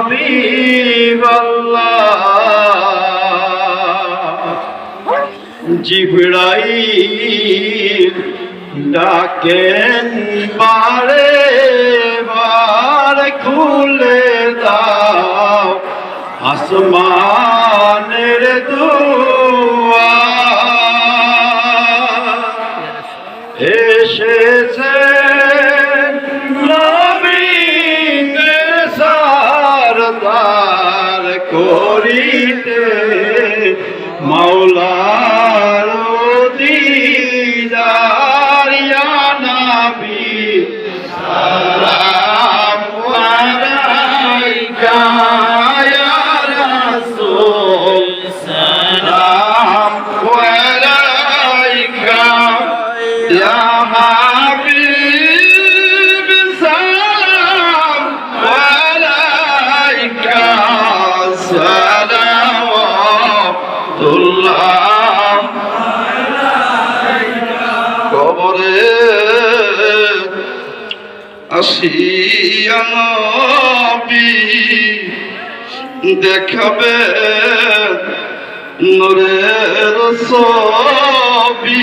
হাবিব জিবড়াইল ডাকেন বারে বার খুলে দাও। আসমানের দুয়ার করিতে মাওলার দিদারিয়া নাবি সালাম কবরে আসিয়া দেখাবে নরে ছবি।